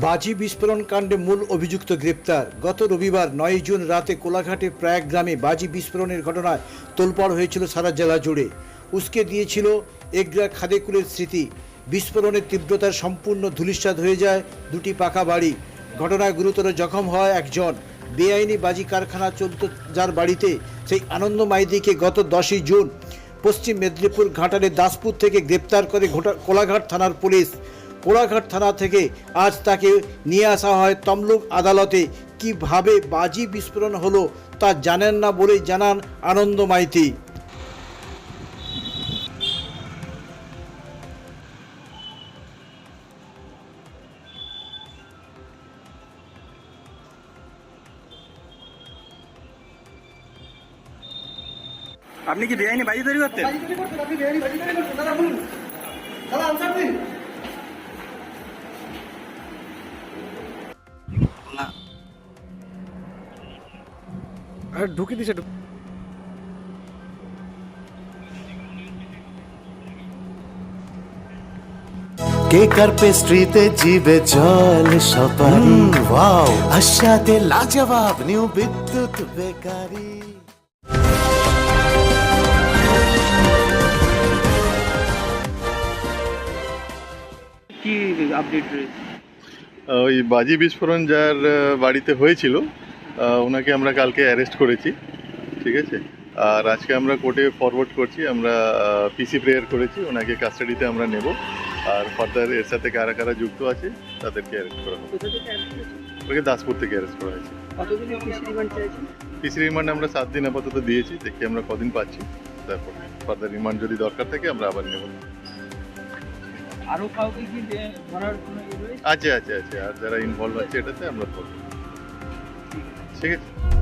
বাজি বিস্ফোরণ কাণ্ডে মূল অভিযুক্ত গ্রেপ্তার। গত রবিবার নয় জুন রাতে কোলাঘাটে প্রয়াগ গ্রামে বাজি বিস্ফোরণের ঘটনায় তোলপাড় হয়েছিল সারা জেলা জুড়ে। উস্কে দিয়েছিল এগরা খাদেকুলের স্মৃতি। বিস্ফোরণের তীব্রতার সম্পূর্ণ ধূলিসাৎ হয়ে যায় দুটি পাকা বাড়ি। ঘটনায় গুরুতর জখম হয় একজন। বেআইনি বাজি কারখানা চলত যার বাড়িতে সেই আনন্দ মাইদিকে গত দশই জুন পশ্চিম মেদিনীপুর ঘাটালে দাসপুর থেকে গ্রেপ্তার করে ঘোটা কোলাঘাট থানার পুলিশ। কোলাঘাট থানা থেকে আজ তাকে নিয়ে আসা হয় তমলুক আদালতে। কীভাবে বাজি বিস্ফোরণ হলো তা জানেন না বলেই জানান আনন্দ মাইতি। আপনি কি বেআইনি বাজি তৈরি করতেন? আর ঢুকে দিছে কেকার পেস্ট্রিতে জিবে জল সপারি ওয়াও আশাতে লাজবাব নিউ বিদ্যুৎ বেকারি। কি আপডেট রয়েছে? ওই বাজি বিস্ফোরণ যার বাড়িতে হয়েছিল ওনাকে আমরা কালকে অ্যারেস্ট করেছি ঠিক আছে? আর আজকে আমরা কোর্টে ফরওয়ার্ড করছি আমরা পিসি প্রেয়ার করেছি ওনাকে কাস্টাডিতে আমরা নেব। আর ফার্দার এর সাথে কারা কারা যুক্ত আছে তাদেরকে অ্যারেস্ট করা হবে? ওকে দাসপুর থেকে অ্যারেস্ট করা হয়েছে। পিসি রিমান্ড আমরা সাত দিন আপাতত দিয়েছি দেখি আমরা কদিন পাচ্ছি। তারপর ফার্দার রিমান্ড যদি দরকার থাকে আমরা আবার নেব। আরও কাউকে কি ধরার ইয়ে আছে আছে আছে। আর যারা ইনভলভ আছে এটাতে আমরা করব। ঠিক আছে।